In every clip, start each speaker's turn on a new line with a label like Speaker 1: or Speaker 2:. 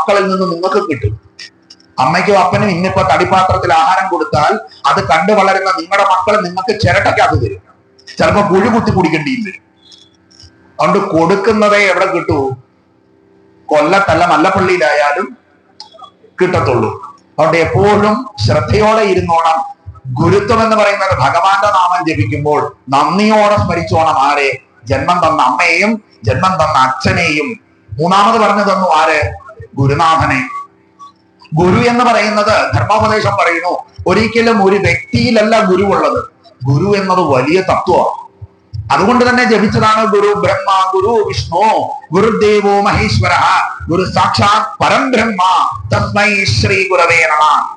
Speaker 1: മക്കളിൽ നിന്ന് നിങ്ങൾക്ക് കിട്ടും. അമ്മയ്ക്കും അപ്പനും ഇന്നിപ്പോ തടിപാത്രത്തിൽ ആഹാരം കൊടുത്താൽ അത് കണ്ടു വളരുന്ന നിങ്ങളുടെ മക്കൾ നിങ്ങൾക്ക് ചിരട്ടയ്ക്കകത്ത് തരും ചിലപ്പോ പുഴു കുത്തി കുടിക്കേണ്ടിയും വരും. അതുകൊണ്ട് കൊടുക്കുന്നതേ എവിടെ കിട്ടൂ? കൊല്ലത്തല്ല മല്ലപ്പള്ളിയിലായാലും കിട്ടത്തുള്ളൂ. അതുകൊണ്ട് എപ്പോഴും ശ്രദ്ധയോടെ ഇരുന്നോണം. ഗുരുത്വം എന്ന് പറയുന്നത് ഭഗവാന്റെ നാമം ജപിക്കുമ്പോൾ നന്ദിയോടെ സ്മരിച്ചോണം ആരെ? ജന്മം തന്ന അമ്മയെയും ജന്മം തന്ന അച്ഛനെയും. മൂന്നാമത് പറഞ്ഞു തന്നു ആര്? ഗുരുനാഥനെ. ഗുരു എന്ന് പറയുന്നത് ധർമ്മോപദേശം പറയുന്നു. ഒരിക്കലും ഒരു വ്യക്തിയിലല്ല ഗുരു ഉള്ളത് ഗുരു എന്നത് വലിയ തത്വമാണ്. അതുകൊണ്ട് തന്നെ ജപിച്ചതാണ് ഗുരു ബ്രഹ്മ ഗുരു വിഷ്ണു ഗുരുദേവോ മഹേശ്വര ഗുരു സാക്ഷാത് പരം ബ്രഹ്മ തസ്മൈ ശ്രീ ഗുരവേ നമ.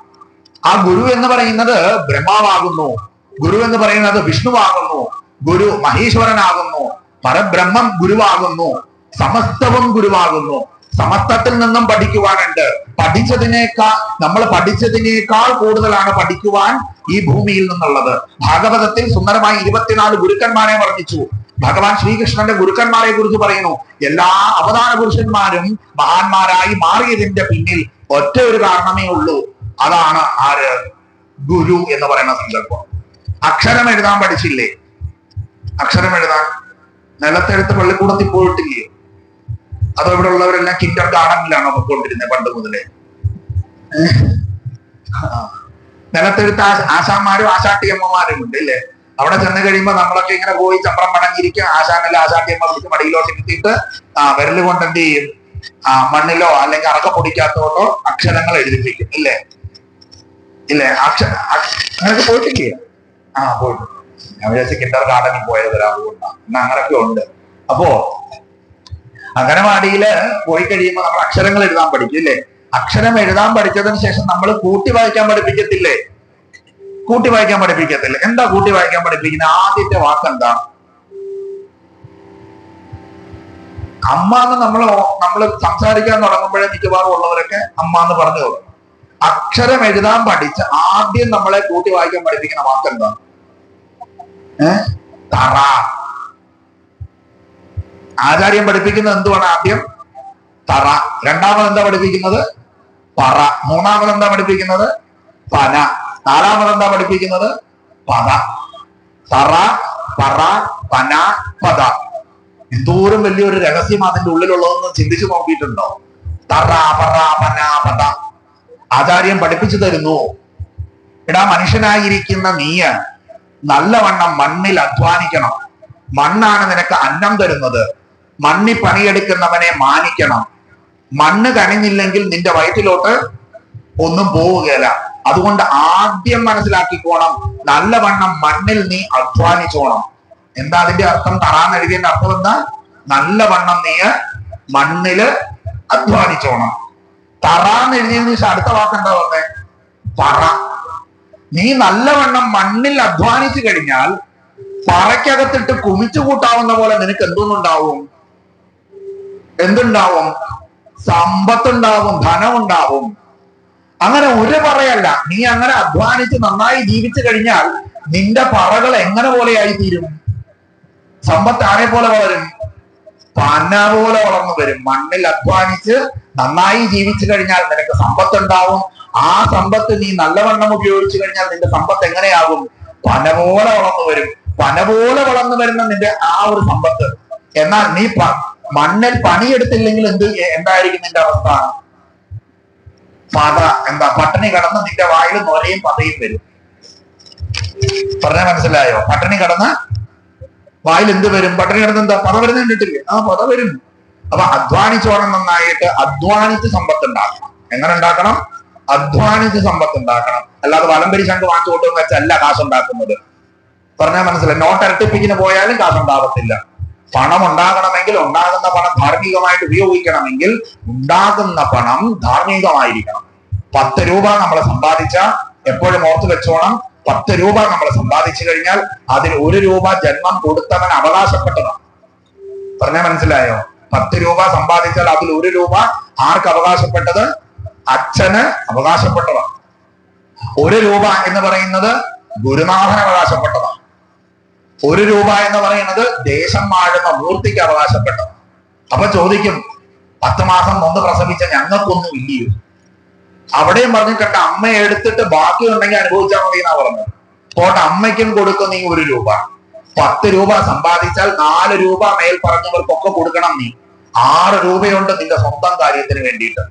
Speaker 1: ആ ഗുരു എന്ന് പറയുന്നത് ബ്രഹ്മാവാകുന്നു. ഗുരു എന്ന് പറയുന്നത് വിഷ്ണുവാകുന്നു. ഗുരു മഹേശ്വരനാകുന്നു. പരബ്രഹ്മം ഗുരുവാകുന്നു. സമസ്തവും ഗുരുവാകുന്നു. സമസ്തത്തിൽ നിന്നും പഠിക്കുവാനുണ്ട് പഠിച്ചതിനേക്കാൾ നമ്മൾ പഠിച്ചതിനേക്കാൾ കൂടുതലാണ് പഠിക്കുവാൻ ഈ ഭൂമിയിൽ നിന്നുള്ളത്. ഭാഗവതത്തിൽ സുന്ദരമായി ഇരുപത്തിനാല് ഗുരുക്കന്മാരെ വർണിച്ചു. ഭഗവാൻ ശ്രീകൃഷ്ണന്റെ ഗുരുക്കന്മാരെ കുറിച്ച് പറയുന്നു. എല്ലാ അവതാര പുരുഷന്മാരും മഹാന്മാരായി മാറിയതിന്റെ പിന്നിൽ ഒറ്റ ഒരു കാരണമേ ഉള്ളൂ. അതാണ് ആര്? ഗുരു എന്ന് പറയുന്ന സന്ദർഭം. അക്ഷരം എഴുതാൻ പഠിച്ചില്ലേ? അക്ഷരം എഴുതാൻ നിലത്തെഴുത്ത് പള്ളിക്കൂടത്തിൽ പോയിട്ടില്ലേ? അതോ ഇവിടെ ഉള്ളവരെല്ലാം കിൻഡർ ഗാർഡനിലാണോ പൊക്കോണ്ടിരുന്നത് പണ്ട് മുതലേ? ആശ- ആശാന്മാരും ആശാട്ടിയമ്മമാരും ഉണ്ട് ഇല്ലേ? അവിടെ ചെന്ന് കഴിയുമ്പോ നമ്മളൊക്കെ ഇങ്ങനെ പോയി ചമ്പ്രം മടങ്ങിയിരിക്കും ആശാനല്ല ആശാട്ടിയമ്മ വിളിച്ച് മടിയിലോട്ട് എത്തിയിട്ട് ആ വിരൽ കൊണ്ട് എന്ത് ചെയ്യും? ആ മണ്ണിലോ അല്ലെങ്കിൽ അറക്ക പൊടിക്കാത്തോട്ടോ അക്ഷരങ്ങൾ എഴുതിപ്പിക്കും. ഇല്ലേ? ഇല്ലേ? അക്ഷ അക്ഷ- അങ്ങനെയൊക്കെ പോയിട്ടില്ലേ? ആ പോയിട്ടുണ്ട്. ഞാൻ വിചാരിച്ച കിൻഡർ ഗാർഡനിൽ പോയത് വരാൻ അതുകൊണ്ടാണ്. അങ്ങനെ അങ്ങനെയൊക്കെ ഉണ്ട്. അപ്പോ അംഗനവാടിയിൽ പോയി കഴിയുമ്പോൾ നമ്മൾ അക്ഷരങ്ങൾ എഴുതാൻ പഠിക്കും ഇല്ലേ? അക്ഷരം എഴുതാൻ പഠിച്ചതിന് ശേഷം നമ്മൾ കൂട്ടി വായിക്കാൻ പഠിപ്പിക്കത്തില്ലേ? കൂട്ടി വായിക്കാൻ പഠിപ്പിക്കത്തില്ല? എന്താ കൂട്ടി വായിക്കാൻ പഠിപ്പിക്കുന്നത് ആദ്യത്തെ വാക്ക് എന്താ? അമ്മ എന്ന് നമ്മൾ നമ്മൾ സംസാരിക്കാൻ തുടങ്ങുമ്പോഴേ മിക്കവാറും ഉള്ളവരൊക്കെ അമ്മ എന്ന് പറഞ്ഞു തുടങ്ങും അക്ഷരം എഴുതാൻ പഠിച്ച ആദ്യം നമ്മളെ കൂട്ടി വായിക്കാൻ പഠിപ്പിക്കുന്ന വാക്ക് എന്താ ഏ? തറ. ആചാര്യം പഠിപ്പിക്കുന്നത് എന്തുവാണ് ആദ്യം? തറ. രണ്ടാമത് എന്താ പഠിപ്പിക്കുന്നത്? പറ. മൂന്നാമത് എന്താ പഠിപ്പിക്കുന്നത്? പന. നാലാമത് എന്താ പഠിപ്പിക്കുന്നത്? പദ. തറ പറ പന പദ. എന്തോരം വലിയൊരു രഹസ്യം അതിന്റെ ഉള്ളിലുള്ളതെന്ന് ചിന്തിച്ചു നോക്കിയിട്ടുണ്ടോ? തറ പറ പന പദ. ആചാര്യം പഠിപ്പിച്ചു തരുന്നു. എടാ മനുഷ്യനായിരിക്കുന്ന നീയ് നല്ലവണ്ണം മണ്ണിൽ അധ്വാനിക്കണം. മണ്ണാണ് നിനക്ക് അന്നം തരുന്നത്. മണ്ണി പണിയെടുക്കുന്നവനെ മാനിക്കണം. മണ്ണ് കനിഞ്ഞില്ലെങ്കിൽ നിന്റെ വയറ്റിലോട്ട് ഒന്നും പോവുകയില്ല. അതുകൊണ്ട് ആദ്യം മനസ്സിലാക്കിക്കോണം നല്ലവണ്ണം മണ്ണിൽ നീ അധ്വാനിച്ചോണം. എന്താ അതിന്റെ അർത്ഥം? തറാന്ന് എഴുതിയതിന്റെ അർത്ഥം എന്താ? നല്ല വണ്ണം നീ മണ്ണിൽ അധ്വാനിച്ചോണം. തറാന്ന് എഴുതിയതിന് ശേഷം അടുത്ത വാക്ക് എന്താ പറഞ്ഞേ പറ. നീ നല്ലവണ്ണം മണ്ണിൽ അധ്വാനിച്ചു കഴിഞ്ഞാൽ പറയ്ക്കകത്തിട്ട് കുമിച്ചു കൂട്ടാവുന്ന പോലെ നിനക്ക് എന്തൊന്നുണ്ടാവും? എന്തുണ്ടാവും? സമ്പത്തുണ്ടാവും ധനമുണ്ടാവും. അങ്ങനെ ഒരു പറയല്ല. നീ അങ്ങനെ അധ്വാനിച്ച് നന്നായി ജീവിച്ചു കഴിഞ്ഞാൽ നിന്റെ പറകൾ എങ്ങനെ പോലെയായി തീരും സമ്പത്ത് ആരെ പോലെ വളരും. പന പോലെ വളർന്നു വരും. മണ്ണിൽ അധ്വാനിച്ച് നന്നായി ജീവിച്ചു കഴിഞ്ഞാൽ നിനക്ക് സമ്പത്ത് ഉണ്ടാവും ആ സമ്പത്ത് നീ നല്ലവണ്ണം ഉപയോഗിച്ചു കഴിഞ്ഞാൽ നിന്റെ സമ്പത്ത് എങ്ങനെയാകും? പന പോലെ വളർന്നു വരും. പന പോലെ വളർന്നു വരുന്ന നിന്റെ ആ ഒരു സമ്പത്ത്. എന്നാൽ നീ മണ്ണിൽ പണിയെടുത്തില്ലെങ്കിൽ എന്ത് എന്തായിരിക്കും നിന്റെ അവസ്ഥ? പത എന്താ പട്ടിണി കടന്ന് നിന്റെ വായിൽ നൊരയും പതയും വരും. പറഞ്ഞാൽ മനസ്സിലായോ? പട്ടിണി കടന്ന് വായിൽ എന്ത് വരും? പട്ടിണി കിടന്ന് എന്താ പത വരുന്ന കണ്ടിട്ടില്ലേ? ആ പത വരും. അപ്പൊ അധ്വാനിച്ചോണം നന്നായിട്ട് അധ്വാനിച്ച് സമ്പത്ത് ഉണ്ടാക്കണം. എങ്ങനെ ഉണ്ടാക്കണം? അധ്വാനിച്ച് സമ്പത്ത് ഉണ്ടാക്കണം. അല്ലാതെ വലംപരി ശങ്ക് വാങ്ങിച്ചു കൊണ്ടുവന്ന് വെച്ചല്ല കാശ് ഉണ്ടാക്കുന്നത് പറഞ്ഞാൽ മനസ്സിലായി? നോട്ട് ഇരട്ടിപ്പിക്കിന് പോയാലും കാശ് ഉണ്ടാകത്തില്ല പണം ഉണ്ടാകണമെങ്കിൽ ഉണ്ടാകുന്ന പണം ധാർമ്മികമായിട്ട് ഉപയോഗിക്കണമെങ്കിൽ ഉണ്ടാകുന്ന പണം ധാർമ്മികമായിരിക്കണം. പത്ത് രൂപ നമ്മൾ സമ്പാദിച്ച എപ്പോഴും ഓർത്തു വെച്ചോണം പത്ത് രൂപ നമ്മൾ സമ്പാദിച്ചു കഴിഞ്ഞാൽ അതിൽ ഒരു രൂപ ജന്മം കൊടുത്തവൻ അവകാശപ്പെട്ടതാണ്. പറഞ്ഞാൽ മനസ്സിലായോ? പത്ത് രൂപ സമ്പാദിച്ചാൽ അതിൽ ഒരു രൂപ ആർക്ക് അവകാശപ്പെട്ടത്? അച്ഛന് അവകാശപ്പെട്ടതാണ്. ഒരു രൂപ എന്ന് പറയുന്നത് ഗുരുനാഥന് അവകാശപ്പെട്ടതാണ്. ഒരു രൂപ എന്ന് പറയുന്നത് ദേശം വാഴുന്ന മൂർത്തിക്ക് അവകാശപ്പെട്ടത്. അപ്പൊ ചോദിക്കും പത്ത് മാസം നൊന്ന് പ്രസവിച്ച ഞങ്ങൾക്കൊന്നും ഇല്ലയോ? അവിടെയും പറഞ്ഞു കേട്ട അമ്മ എടുത്തിട്ട് ബാക്കി ഉണ്ടെങ്കിൽ അനുഭവിച്ചാൽ മതി എന്നാ പറഞ്ഞത്. പോട്ടെ അമ്മയ്ക്കും കൊടുക്കും നീ ഒരു രൂപ. പത്ത് രൂപ സമ്പാദിച്ചാൽ നാല് രൂപ മേൽ പറഞ്ഞവർക്കൊക്കെ കൊടുക്കണം നീ. ആറ് രൂപയുണ്ട് നിന്റെ സ്വന്തം കാര്യത്തിന് വേണ്ടിയിട്ട്.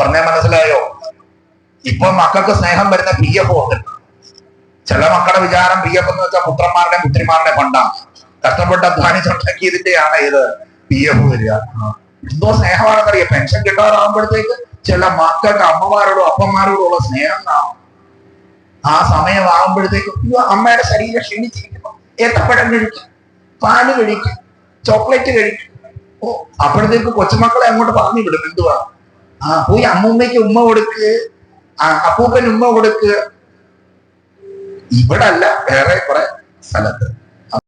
Speaker 1: പറഞ്ഞേ മനസ്സിലായോ? ഇപ്പൊ മക്കൾക്ക് സ്നേഹം വരുന്ന പി എഫ് ഉണ്ട് ചില മക്കളുടെ വിചാരം പി എഫ് എന്ന് വെച്ചാൽ പുത്രന്മാരുടെ പുത്രിമാരുടെ ഫണ്ടാണ് കഷ്ടപ്പെട്ട് അധ്വാനിച്ചുണ്ടാക്കിയതിന്റെയാണ് ഇത് പി എഫ് വരിക. എന്തോ സ്നേഹമാണെന്നറിയാം? പെൻഷൻ കിട്ടാറാകുമ്പോഴത്തേക്ക് ചില മക്കളുടെ അമ്മമാരോടും അപ്പന്മാരോടും ഉള്ള സ്നേഹം കാണും. ആ സമയമാകുമ്പോഴത്തേക്കും "അയ്യോ, അമ്മയുടെ ശരീരം ക്ഷീണിച്ചിരിക്കുന്നു. ഏത്തപ്പഴം കഴിക്കും. പാൽ കഴിക്കും. ചോക്ലേറ്റ് കഴിക്കും. ഓ അപ്പോഴത്തേക്ക് കൊച്ചുമക്കളെ അങ്ങോട്ട് പറഞ്ഞു വിടും എന്തുവാ? ആ പോയി അമ്മൂമ്മയ്ക്ക് ഉമ്മ കൊടുക്ക്. അപ്പൂപ്പൻ ഉമ്മ കൊടുക്ക്. ഇവിടെ അല്ല വേറെ കുറെ സ്ഥലത്ത്.